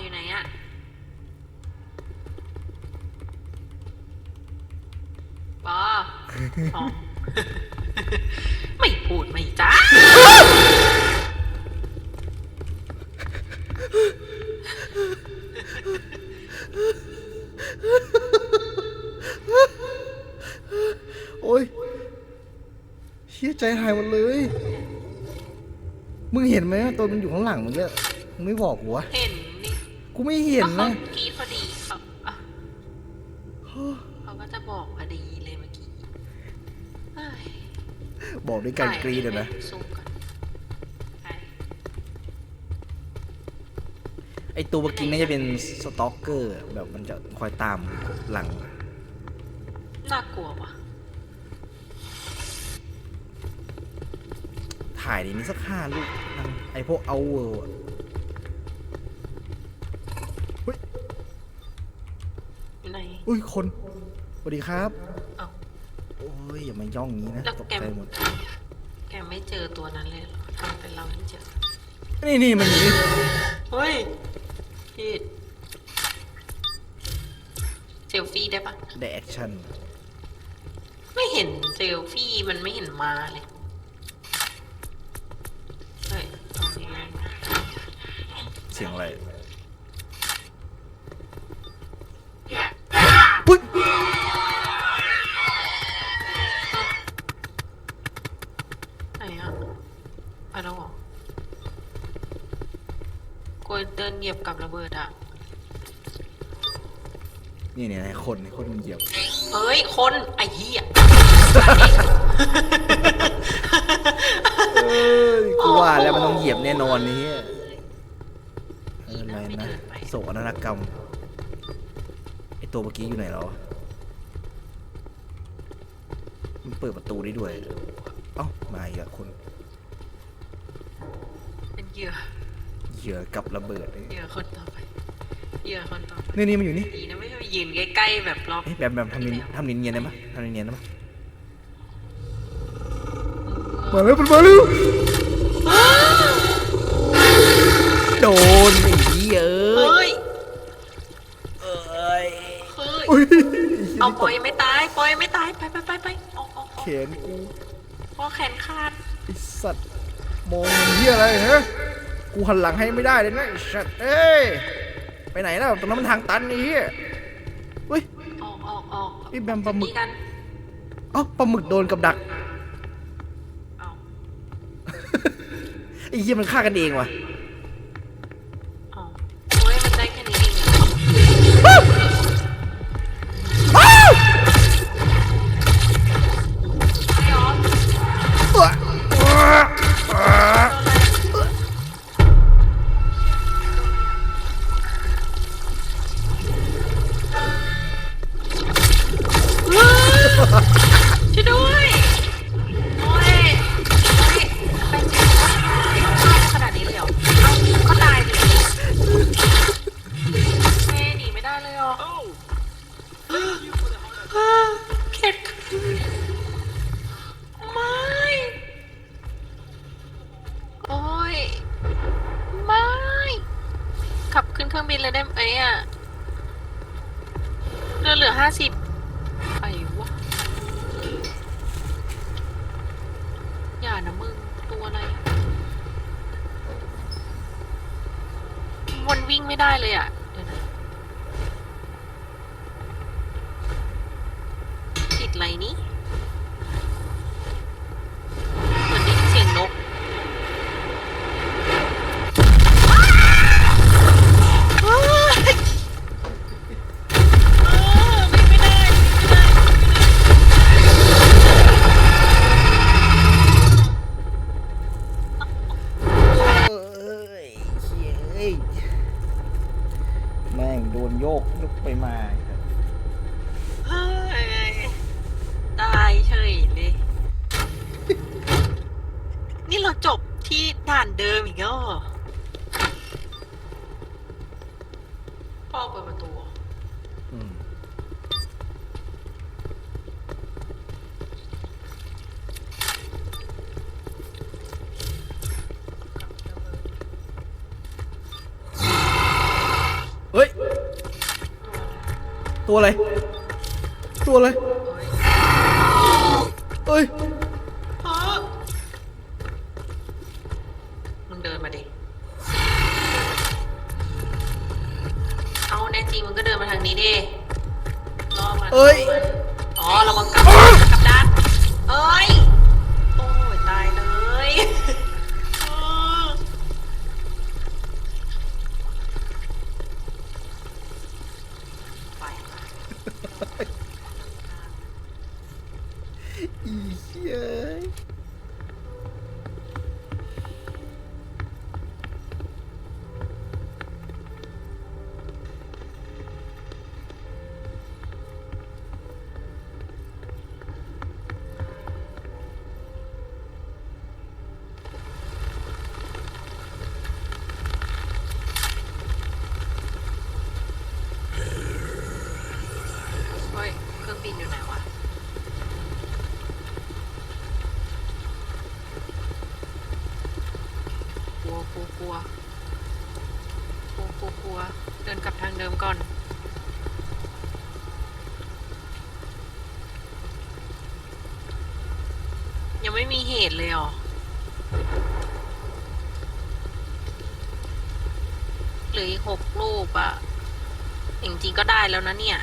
อยู่ไหนอะปออ๋อไม่พูดไม่จ้าโอ้ยเชี่ยใจหายหมดเลย มึงเห็นไหมว่าตัวมันอยู่ข้างหลังเมื่อกี้มึงไม่บอกกูวะ เห็นนี่กู ไม่เห็นก็เขานะกรีดพอดีเขาอะเขาก็จะบอกพอดีเลยเมื่อกี้เอ้ยบอกด้วยการกรีดอะนะสู้กันไปไอตัวเมื่อกี้น่าจะเป็นสตอกเกอร์แบบมันจะคอยตามหลัง น่ากลัวว่ะถ่ายดีนี้สักห้าลูกนั่งไอพวกเอาเวอร์ อะอยู่ไหนอุ้ยคนสวัสดีครับเอ้า โอ้ยอย่ามาย่องงี้นะแล้วตกแก ใจหมด แกไม่เจอตัวนั้นเลยเหรอทำเป็นเราไม่เจอ นี่นี่มันอยู่นี่เฮ้ยพีดเซลฟี่ได้ปะได้แอคชั่นไม่เห็นเซลฟี่มันไม่เห็นมาเลย เฮ้ยตรงนี้เสียงอะไร เดินเหยียบกับระเบิดอะนี่เนี่ยไอ้คนไอ้คนมันเหยียบเฮ้ย คนไอ้เหี้ยเอ้ยกูว่าแล้วมันต้องเหยียบแน่นอนนี้เอออะไรนะโศกนาฏกรรมไอตัวเมื่อกี้อยู่ไหนแล้ววะมันเปิดประตูได้ด้วย เอ้า มาอีกแล้วคนเป็นเหยื่อ เหยื่อกับระเบิดนี่เหยื่อคนต่อไปเหยื่อคนต่อไปนี่นี่มันอยู่นี่ดีนะไม่ไปยืนใกล้ๆแบบรอบเอ๊ะแบบแบบทำเนียนทำเนียนๆได้ไหมทำเนียนๆได้ไหมมาแล้วมันมาแล้วโดนไอ้เหี้ยเอ้เฮ้ยยเอ้ยเฮ้ย อุ้ยเอาปล่อยไม่ตายปล่อยไม่ตายไปไปไปไปออกออกอแขอกนกูเพราะแขนขาดไอสัตว์มองมันเหี้ยอะไรฮะ กูหันหลังให้ไม่ได้เลยนะไอสัตว์เอ้ยไปไหนแล้วตรงนั้นมันทางตันไอ้เหี้ยเฮ้ยออกออกออกไอ้แบมปลาหมึกตีกันเอ้าปลาหมึกโดนกับดักเอาไอ้เหี้ยมันฆ่ากันเองว่ะ มันวิ่งไม่ได้เลยอะเดี๋ยวนะติดอะไรนี่ ประตู อืมเฮ้ย ตัวอะไร ตัวอะไรเฮ้ย อีเหี้ย เฮ้ยเครื่องบินอยู่ไหนวะ กลัวกลัวกลัวกลัวกลัวกลัวเดินกลับทางเดิมก่อน ยัง ไม่มีเหตุเลยเหรอหรืออีกหกลูกอะจริงๆก็ได้แล้วนะเนี่ย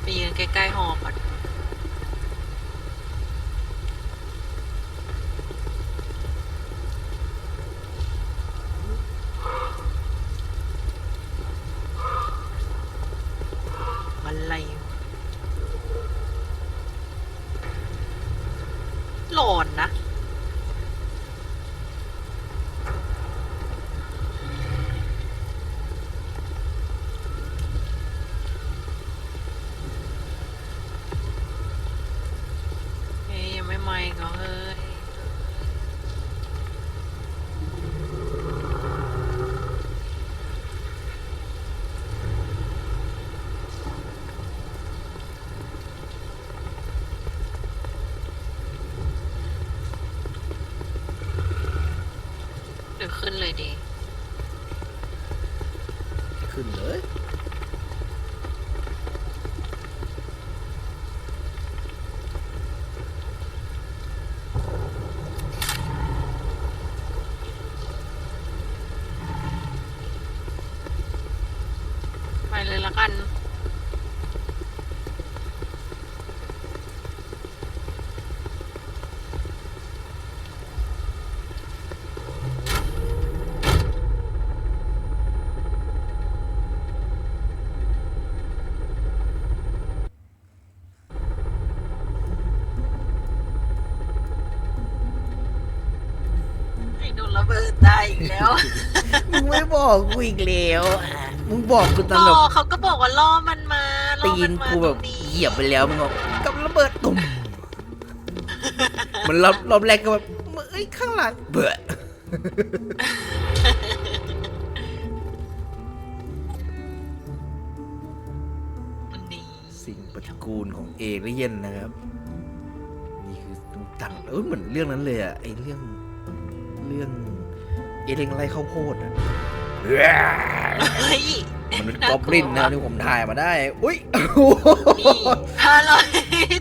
ไปยืนใกล้ๆหอก่อน อะไรหลอนนะ เฮ้ย ยังไม่มาอีกเหรอเฮ้ย เดี๋ยวขึ้นเลยดี ขึ้นเลย ไปเลยละกัน ไอ้โดนระเบิดได้ อีกแล้วมึงไม่บอกกูอีกแล้วอะมึงบอกกูตอนล่แบบอเขาก็บอกว่าล่อมันมาล่อตีมันนมากูแบบตรงนี้เหยียบไปแล้วมึงบอกกับระเบิดตุ่มมันรอบรอบแรกก็แบบเอ้ยข้างหลังเบื่อมันดีสิ่งปฏิกูลของเอเลี่ยนนะครับนี่คือตังเอ้ยเหมือนเรื่องนั้นเลยอะไอเรื่องเรื่อง เอเลี่ยนไล่ข้าวโพดนะเฮ้ยเฮ้ยมันเป็นกอบลินนะที่ผมถ่ายมาได้ อุ้ยนี่ฮาเลย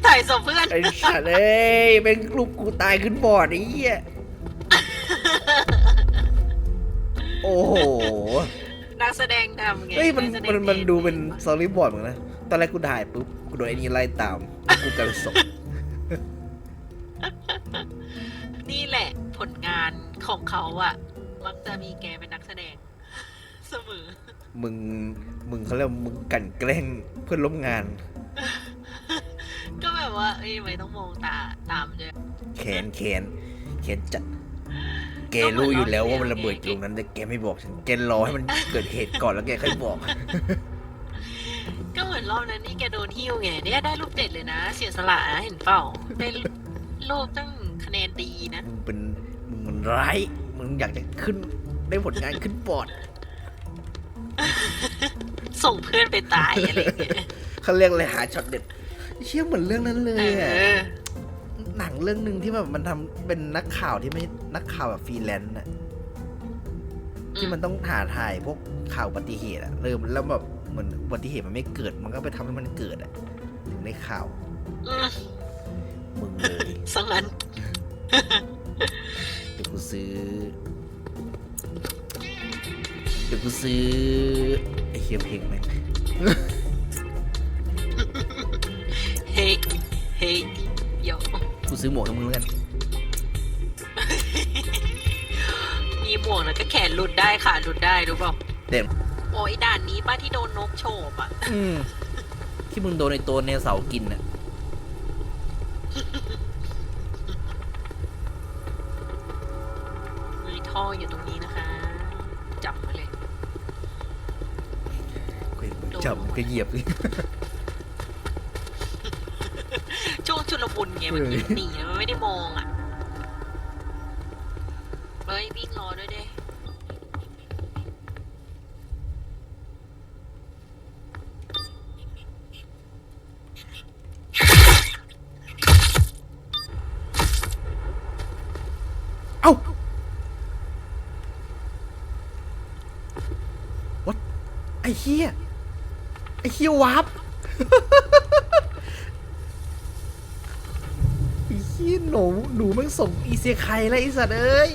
ถ่ายศพเพื่อน ไอ้สัตว์เอ้ยเป็นรูปกูตายขึ้นบอร์ดไอ้เหี้ย โอ้โห นักแสดงทำไง เฮ้ยมันกแสดมันงมันดูเป็นสตอรี่บอร์ดเหมือนกันนะ ตอนแรกกูถ่ายปุ๊บ กูโดนไอ้นี่ไล่ตาม กูกลายเป็นศพนี่แหละผลงานของเขาอะ มักจะมีแกเป็นนักแสดง เสมอ มึง มึงเขาเรียกว่ามึงกลันแกล้งเพื่อนร่วมงาน ก็แบบว่าเอ้ยทำไม่ต้องมองตาตามเยอะแขนแขนแขนจัด แกรู้อยู่แล้วว่ามันระเบิดอยู่ตรงนั้นแต่แกไม่บอกฉัน แกรอให้มันเกิดเหตุก่อนแล้วแกค่อยบอก ก็เหมือนรอบนั้นนี่แกโดนหิ้วไงเนี่ยได้รูปเด็ดเลยนะ เสียสละนะเห็นเปล่าได้รูปตั้งคะแนนดีนะ มึงเป็น มึงมันร้าย มึงอยากจะขึ้นได้ผลงานขึ้นบอร์ดส่งเพื่อนไปตายอะไรอย่างเงี้ยเขาเรียกอะไรหาช็อตเด็ดเชี่ยเหมือนเรื่องนั้นเลเอยอะอหนังเรื่องหนึ่งที่แบบมันทำเป็นนักข่าวที่ไม่นักข่าวแบบฟรีแลนซ์น่ะอที่มันต้องหาถ่ายพวกข่าวอุบัติเหตุอะเริ่มแล้วแบบเหมือนอุบัติเหตุมันไม่เกิด มันก็ไปทำให้มันเกิดอะถึงได้ข่าวอืมมึงเลยสังงั้นเดี๋ยวกูซื้อ เดี๋ยวกูซื้อ ไอ้เคียเพลงแม่งเฮ้ยเฮ้ยโยกูซื้อหมวกให้มึงแล้วกัน มีหมวกแล้วก็แขนหลุดได้ขาหลุดได้รู้เปล่าเด็ดโอ้ยด่านนี้ป้าที่โดนนกโฉบอะ อืมที่มึงโดนในตัวเนี่ยเสาร์กินอะ ออยู่ตรงนี้นะคะจับมาเลยกูเห็นมึงจับมึงก็เหยียบเลยช่วงชุลมุนไงมันเออหนีมันไม่ได้มองอะ อ้เฮียไอ้เฮียวับไอ้เฮียหนูหนูมันส่งอีเซียไคแล้วไอ้สัตว์เอ้ย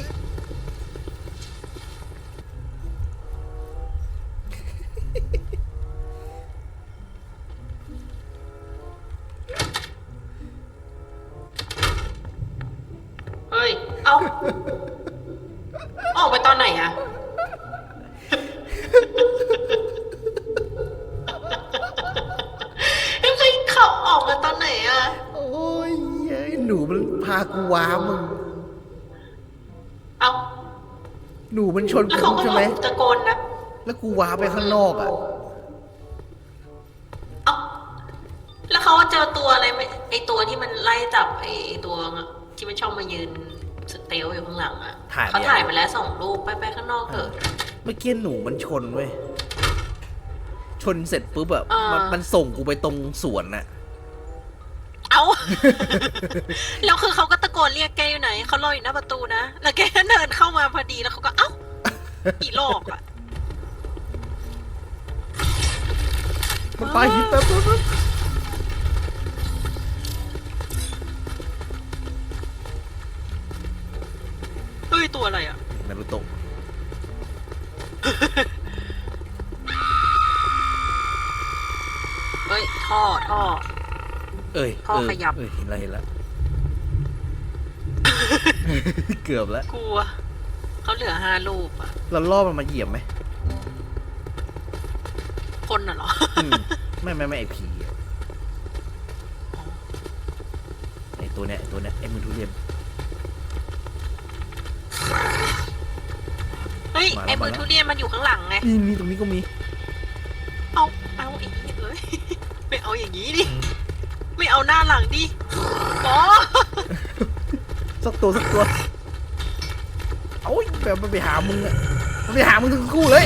พากูว้ามึง เอาหนูมันชนแล้วกูเขาก็ใช่บไหมอกตะโกนนะ แล้วกูว้าไปข้างนอกอะ เอาแล้วเขาว่าเจอตัวอะไรไหมไอตัวที่มันไล่จับไอตัวที่มันชอบมายืนสเตลอยู่ข้างหลังอะถ่ายไป เขาถ่ายไปแล้วสองรูปไปไปข้างนอกเถอะ เมื่อกี้หนูมันชนเว้ย ชนเสร็จปุ๊บแบบอ่ามั มันมันส่งกูไปตรงสวนน่ะ เอาแล้วคือเขาก็ตะโกนเรียกแกอยู่ไหนเขารออยู่หน้าประตูนะแล้วแกก็เดินเข้ามาพอดีแล้วเขาก็เอ้าอีหลอกอะมันปาหินแป๊บแป๊บแป๊บเฮ้ยตัวอะไรอะนารุโตะเฮ้ยท่อท่อ เอ้ยพ่อเออขยับ เอ้ยเห็นแล้วเห็นแล้วเกือบแล้วกลัว เขาเหลือห้ารูปอะ เราล่อมันมาเหยียบไหมคนน่ะเหรอ อืมไม่ไม่ไม่ไอพีอะไอตัวเนี้ยไอตัวเนี้ยไอมือทุเรียน เฮ้ย มาแล้วไอ้มือมาแล้ว ทุเรียนมันอยู่ข้างหลังไง นี่นี่ตรงนี้ก็มีเอา เอาไอ้เหี้ยเอ้ย ไม่เอาอย่างนี้ดิไม่ เอาหน้าหลังดิบอสักตัวสักตัวโอ้ยแบบมันไปหามึงอะมันไปหามึงทั้งคู่เลย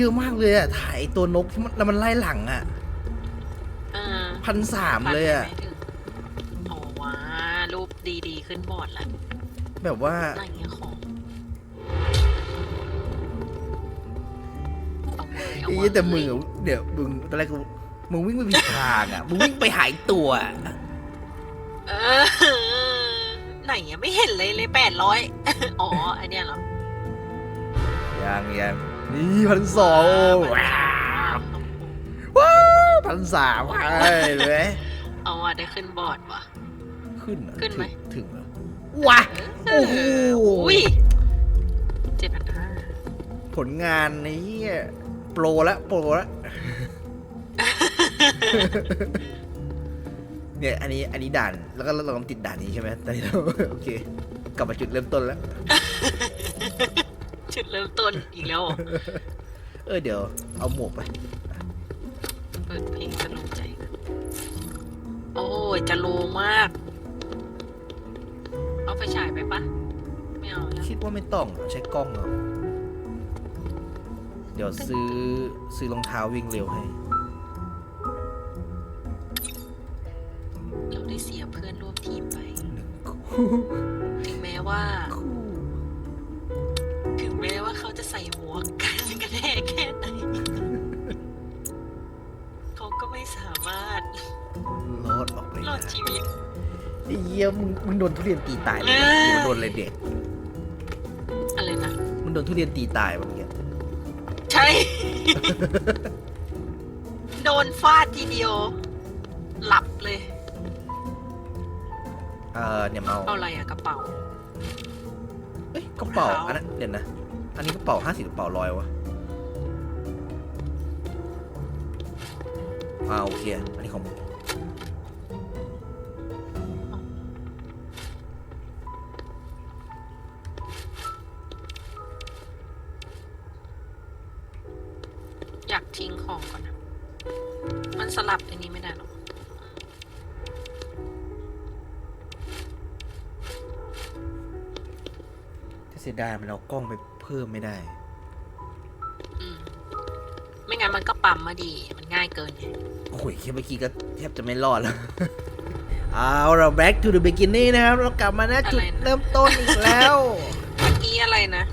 เยอะมากเลยอะถ่ายตัวนกที่มันแล้วมันไล่หลังอะเออพันสามเลยอะไม่ถึงโอ้ว้ารูปดีๆ ขึ้นบอร์ดละแบบว่า อะไรเงี้ยของเอาเว้ยเอาไอ้เว้เหี้ยยแต่มึงอะเดี๋ยวมึงตอนแรกกูมึงวิ่งไปผิดทางอะมึงวิ่งไปหายตัวอะเออไหนอะไม่เห็นเลยเลยแปดร้อย อ๋อไอเนี้ยเหรอ ยังยัง นี่พันสองว้าวว้าวพันสามไปเลยเอาว่ะได้ขึ้นบอร์ดว่ะ ขึ้นเหรอขึ้นไหมถึงเหรอว้าโอ้โหอุ้ยเจ็ดพันห้าผลงานนี้โปรละโปรละเนี่ยอันนี้อันนี้ด่านแล้วก็เราต้องติดด่านนี้ใช่ไหมตอนนี้เราโอเค กลับมาจุดเริ่มต้นแล้ว จุดเริ่มต้นอีกแล้วเหรอเออเดี๋ยวเอาหมวกไป เปิดเพลงสนุกใจกันโอ้ยจะโลมาก เอาไปฉายไปปะไม่เอาแล้วคิดว่าไม่ต้องใช้กล้องเอาเดี๋ยวซื้อซื้อรองเท้าวิ่งเร็วให้ เราได้เสียเพื่อนร่วมทีมไปหนึ่งคู่ มึงมึงโดนทุเรียนตีตายเลยเออหรือมันโดนอะไรเด็ก อะไรนะ มึงโดนทุเรียนตีตายป่ะเมื่อกี้ใช่ โดนฟาดทีเดียว หลับเลย เออเนี่ยเมาเอาอะไรอะกระเป๋า เอ้ยกระเป๋ารองเท้าอันนั้นเดี๋ยวนะ อันนี้กระเป๋าห้าสิบกระเป๋าร้อยวะอ่าโอเค ถ้าเสียดายมันเอากล้องไปเพิ่มไม่ได้ อืมไม่งั้นมันก็ปั๊มมาดี มันง่ายเกินไงโอ้ยแค่เมื่อกี้ก็แทบจะไม่รอดแล้ว เอาเรา back to the beginning นะครับ เรากลับมานะจุดเริ่มต้นอีกแล้ว เมื่อกี้อะไรนะ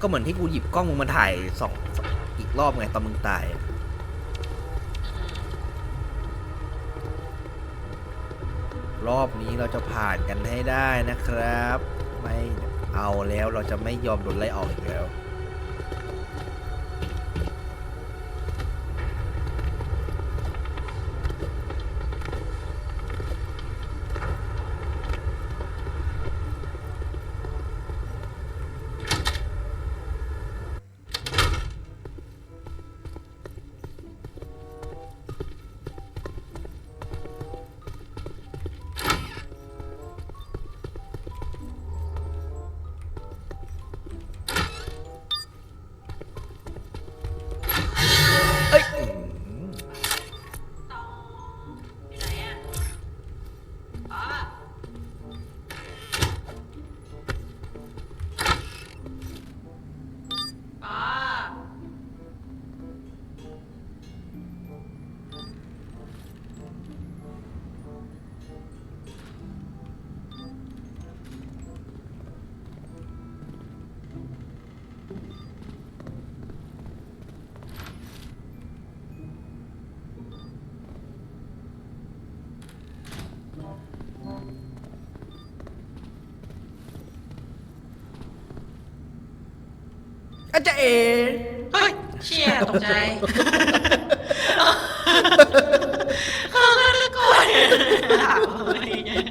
ก็เหมือนที่กูหยิบกล้องมึงมาถ่ายสองสองอีกรอบไงตอนมึงตายอะอืมรอบนี้เราจะผ่านกันให้ได้นะครับ ไม่ เอาแล้วเราจะไม่ยอมโดนไล่ออกอีกแล้ว อาจารย์เอ๋เฮ้ยเชี่ยตกใจเขาก็ตะโกนถามอะไรอย่างเงี้ย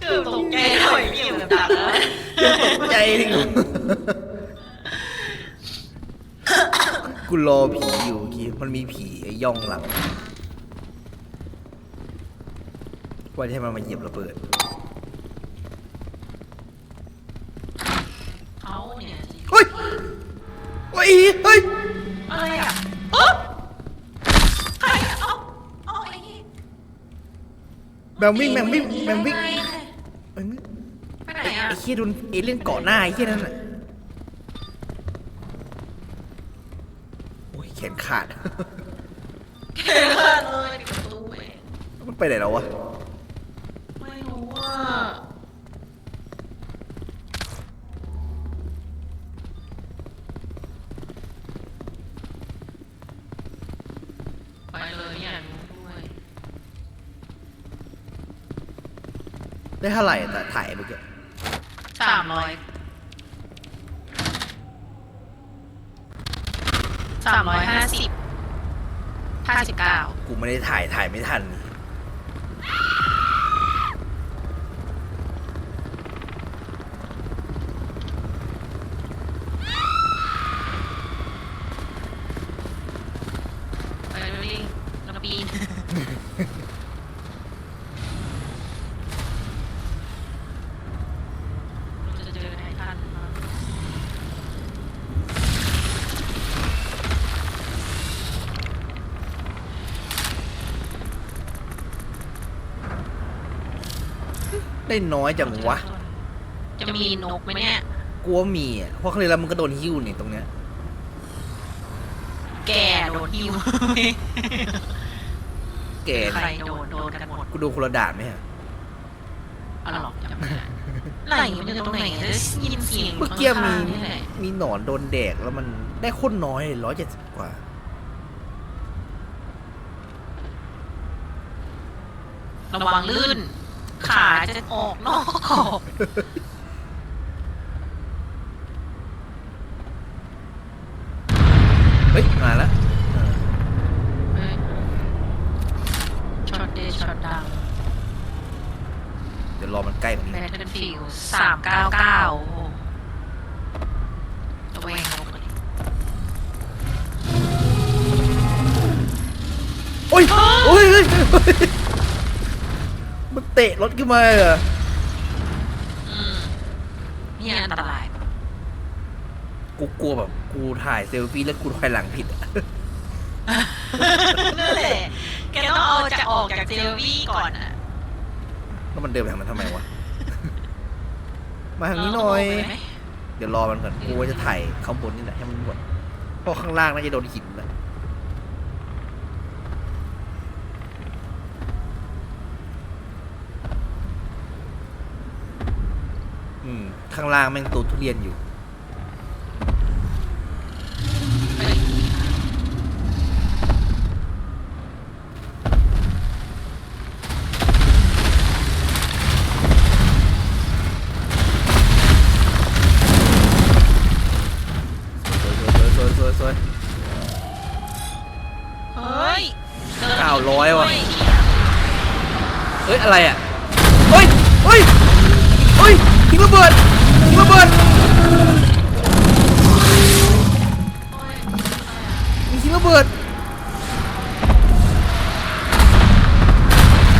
คือตกใจหน่อยมีอยู่ต่างๆแล้วตกใจดิกูรอผีอยู่เมื่อกี้มันมีผีไอ้ย่องหลังว่าจะให้มันมาเหยียบระเบิด เขาเนี่ยสิ เฮ้ย เฮ้ย เฮ้ย อะไรอะเอ๊ะใครอะเอา เอาไอ้นี่แบมวิ่งแบมวิ่งแบมวิ่งยังไงแบมวิ่งอ้เหี้ยโดนเอเลี่ยนเกาะหน้าไอ้เหี้ยนั่นน่ะโอ้ยแขนขาด แค่ขาดเลยปิดประตูเองมันไปไหนแล้ววะ ไม่รู้ว่า ได้เท่าไหร่แต่ถ่ายเมื่อกี้สามร้อยสามร้อยห้าสิบห้าสิบเก้ากูไม่ได้ถ่ายถ่ายไม่ทันไปดูดิเราปีนเราจะเจอไททันมา ได้น้อยจังวะ จะมีนกไหมเนี่ย กลัวมีอะเพราะครั้งที่แล้วมันก็โดนหิ้วนี่ตรงเนี้ย แกโดนหิวแกใครนี่โดนโดนกันหมดกูดูคนละด่านไหมฮะอะไรหรอกจำไม่ได้ไหนมันอยู่ตรงไหนจะยินเสียงเมื่อกี้มี ข้างๆนี่แหละมีหนอนโดนแดกแล้วมันได้โคนน้อยร้อยเจ็ดสิบกว่า ระวังลื่น ขาจะออกนอกกรอบเฮ้ย มาแล้วเออเอ้ยช็อตเดชช็อตดังเดี๋ยวรอมันใกล้กว่านี้แบทเทิลฟิลสามเก้าเก้าระแวงนกเลยโอ้ยโอ้ยเฮ้ยเฮ้ยมัน เตะรถขึ้นมาเหรออืมนี่อันตราย กูกลัวแบบกูถ่ายเซลฟี่แล้วกูถอยหลังผิดอะนั่นแหละแกต้องเอาจะออกจากเจลวี่ก่อนอะแล้วมันเดินไปทางมันทำไมวะ มาทางนี้หน่อยเาลงไปไหมเดี๋ยวรอมันก่อนกูว่าจะถ่ายข้างบนนี่แหละให้มันหมดเพราะข้างล่างน่าจะโดนหินแล้วอืม ข้างล่างแม่งตูดทุเรียนอยู่เอ้ยสวยสวยสวยสวยสวย เฮ้ยเก้าร้อยว่ะเฮ้ย อะไรอะเฮ้ยเฮ้ยเฮ้ยทิ้งระเบิดทิ้ง ระเบิดมีทิ้งระเบิด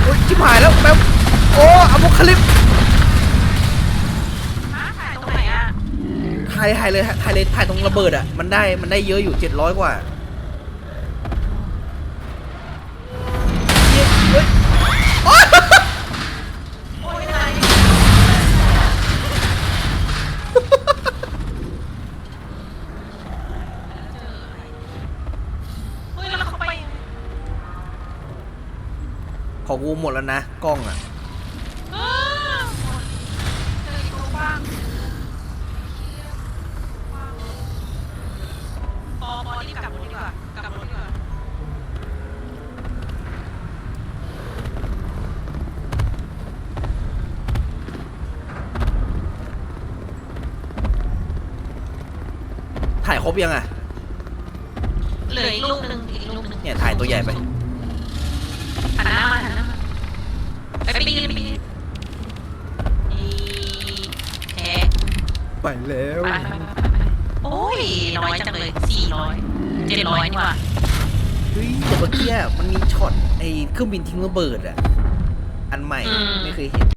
โอ้ยชิบหายแล้วแป๊บโอ้อะโมคาลิปถ่ายตรงไหนอะถ่ายถ่ายเลยถ่ายเลยถ่ายตรงระเบิดอะมันได้มันได้เยอะอยู่เจ็ดร้อยกว่าเฮ้ยเฮ้ยโอ๊ย โอ้ยไหนเฮ้ยแล้วเขาไปยังไง ของกู หมดแล้วนะ กล้องอะเจอตัวบ้างปอปอรีบกลับรถดีกว่ากลับรถดีกว่าถ่ายครบยังอะ เหลืออีกลูกหนึ่งอีกลูกหนึ่งเนี่ยถ่ายตัวใหญ่ไปหันหน้ามา หันหน้ามาไปปีนปีนอีแทะไปแล้ว ไปไปไปไปไปโอ้ย น้อยจังเลยสี่ร้อยเจ็ดร้อยนี่หว่าเฮ้ยแต่เมื่อกี้อะมันมีช็อตไอ้เครื่องบินทิ้งระเบิดอะ อันใหม่ไม่เคยเห็น